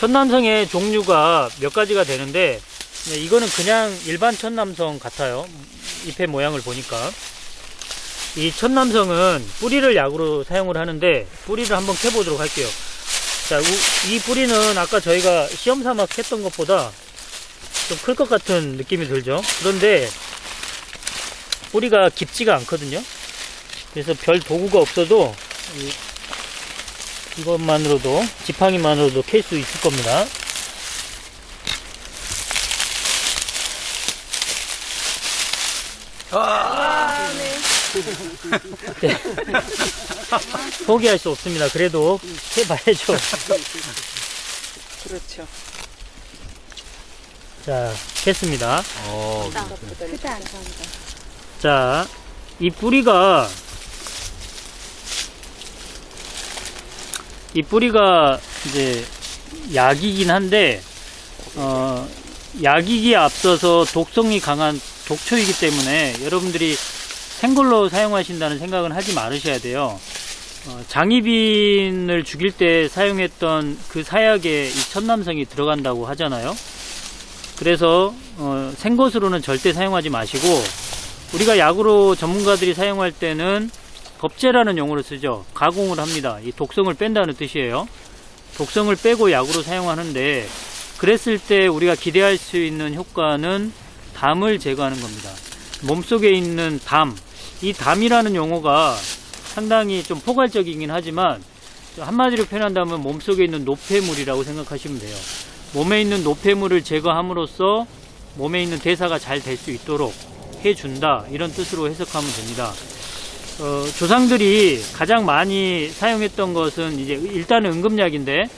천남성의 종류가 몇 가지가 되는데 네, 이거는 그냥 일반 천남성 같아요. 잎의 모양을 보니까 이 천남성은 뿌리를 약으로 사용을 하는데 뿌리를 한번 캐보도록 할게요. 자, 우- 이 뿌리는 아까 저희가 시험 삼아 캤던 것보다 좀 클 것 같은 느낌이 들죠. 그런데 뿌리가 깊지가 않거든요. 그래서 별 도구가 없어도 이, 이것만으로도 지팡이만으로도 캘 수 있을 겁니다. 아, 네. 포기할 수 없습니다. 그래도 해봐야죠. 그렇죠. 자, 캤습니다. 어, 크다, 안 좋아한다. 자, 이 뿌리가 이 뿌리가 이제 약이긴 한데 어, 약이기에 앞서서 독성이 강한 독초이기 때문에 여러분들이 생걸로 사용하신다는 생각은 하지 말으셔야 돼요. 어, 장희빈을 죽일 때 사용했던 그 사약에 이 천남성이 들어간다고 하잖아요. 그래서 어, 생것으로는 절대 사용하지 마시고 우리가 약으로 전문가들이 사용할 때는 법제라는 용어를 쓰죠. 가공을 합니다. 이 독성을 뺀다는 뜻이에요. 독성을 빼고 약으로 사용하는데 그랬을 때 우리가 기대할 수 있는 효과는 담을 제거하는 겁니다. 몸속에 있는 담, 이 담이라는 용어가 상당히 좀 포괄적이긴 하지만 한마디로 표현한다면 몸속에 있는 노폐물이라고 생각하시면 돼요. 몸에 있는 노폐물을 제거함으로써 몸에 있는 대사가 잘 될 수 있도록 해준다 이런 뜻으로 해석하면 됩니다. 어, 조상들이 가장 많이 사용했던 것은 이제 일단은 응급약인데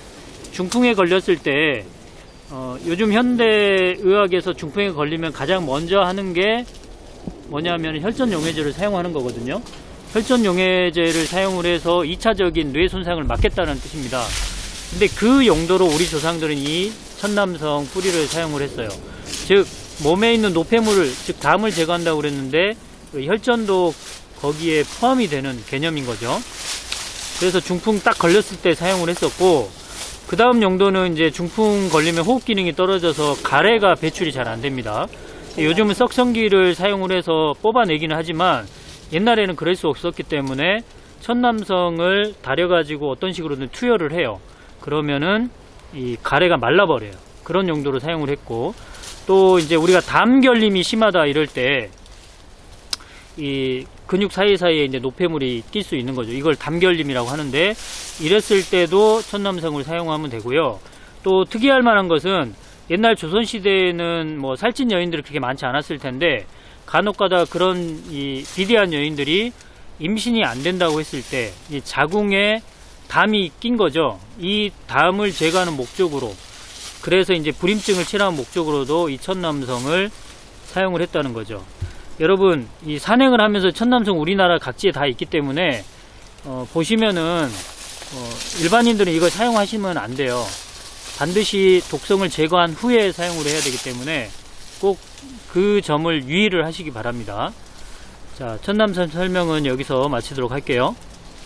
중풍에 걸렸을 때 어, 요즘 현대 의학에서 중풍에 걸리면 가장 먼저 하는 게 뭐냐면 혈전 용해제를 사용하는 거거든요. 혈전 용해제를 사용을 해서 2차적인 뇌 손상을 막겠다는 뜻입니다. 근데 그 용도로 우리 조상들은 이 천남성 뿌리를 사용을 했어요. 즉 몸에 있는 노폐물을 즉 담을 제거한다고 그랬는데 그 혈전도 거기에 포함이 되는 개념인 거죠. 그래서 중풍 딱 걸렸을 때 사용을 했었고 그 다음 용도는 이제 중풍 걸리면 호흡 기능이 떨어져서 가래가 배출이 잘 안 됩니다. 요즘은 썩성기를 사용을 해서 뽑아내기는 하지만 옛날에는 그럴 수 없었기 때문에 천남성을 다려가지고 어떤 식으로든 투여를 해요. 그러면은 이 가래가 말라버려요. 그런 용도로 사용을 했고 또 이제 우리가 담 결림이 심하다 이럴 때 이 근육 사이사이에 이제 노폐물이 낄 수 있는 거죠. 이걸 담결림이라고 하는데 이랬을 때도 천남성을 사용하면 되고요. 또 특이할 만한 것은 옛날 조선 시대에는 뭐 살찐 여인들이 그렇게 많지 않았을 텐데 간혹가다 그런 이 비대한 여인들이 임신이 안 된다고 했을 때 이 자궁에 담이 낀 거죠. 이 담을 제거하는 목적으로 그래서 이제 불임증을 치료하는 목적으로도 이 천남성을 사용을 했다는 거죠. 여러분 이 산행을 하면서 천남성 우리나라 각지에 다 있기 때문에 어, 보시면은 어, 일반인들은 이걸 사용하시면 안 돼요. 반드시 독성을 제거한 후에 사용을 해야 되기 때문에 꼭 그 점을 유의를 하시기 바랍니다. 자, 천남성 설명은 여기서 마치도록 할게요.